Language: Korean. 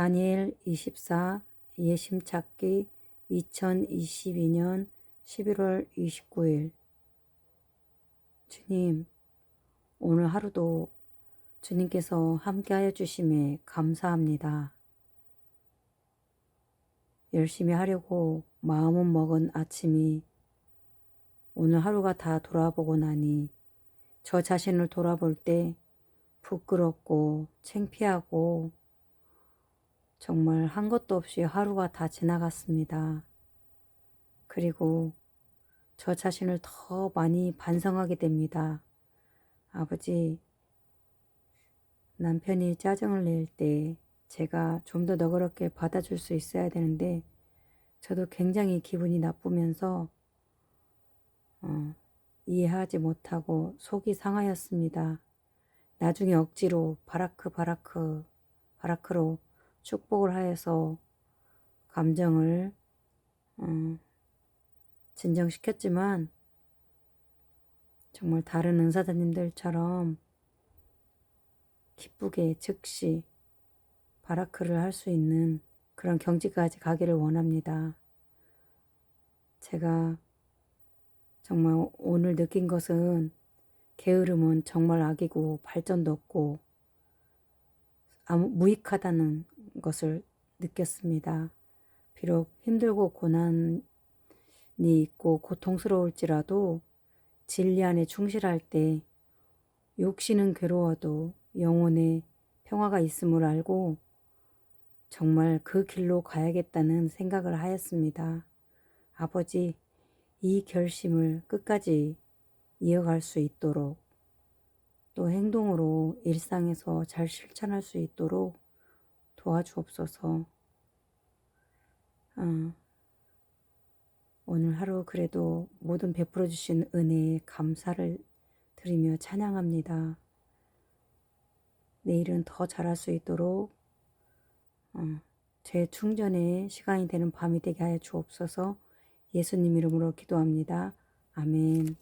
다니엘 24 예심 찾기 2022년 11월 29일 주님 오늘 하루도 주님께서 함께하여 주심에 감사합니다. 열심히 하려고 마음은 먹은 아침이 오늘 하루가 다 돌아보고 나니 저 자신을 돌아볼 때 부끄럽고 창피하고 정말 한 것도 없이 하루가 다 지나갔습니다. 그리고 저 자신을 더 많이 반성하게 됩니다. 아버지, 남편이 짜증을 낼 때 제가 좀 더 너그럽게 받아줄 수 있어야 되는데 저도 굉장히 기분이 나쁘면서 어, 이해하지 못하고 속이 상하였습니다. 나중에 억지로 바라크 바라크 바라크로 축복을 하여서 감정을 어, 진정시켰지만 정말 다른 은사자님들처럼 기쁘게 즉시 바라크를 할 수 있는 그런 경지까지 가기를 원합니다. 제가 정말 오늘 느낀 것은 게으름은 정말 악이고 발전도 없고 아무 무익하다는 것을 느꼈습니다. 비록 힘들고 고난이 있고 고통스러울지라도 진리 안에 충실할 때 욕심은 괴로워도 영혼에 평화가 있음을 알고 정말 그 길로 가야겠다는 생각을 하였습니다. 아버지, 이 결심을 끝까지 이어갈 수 있도록 또 행동으로 일상에서 잘 실천할 수 있도록 도와주옵소서. 어, 오늘 하루 그래도 모든 베풀어 주신 은혜에 감사를 드리며 찬양합니다. 내일은 더 잘할 수 있도록 어, 제 충전의 시간이 되는 밤이 되게 하여 주옵소서 예수님 이름으로 기도합니다. 아멘.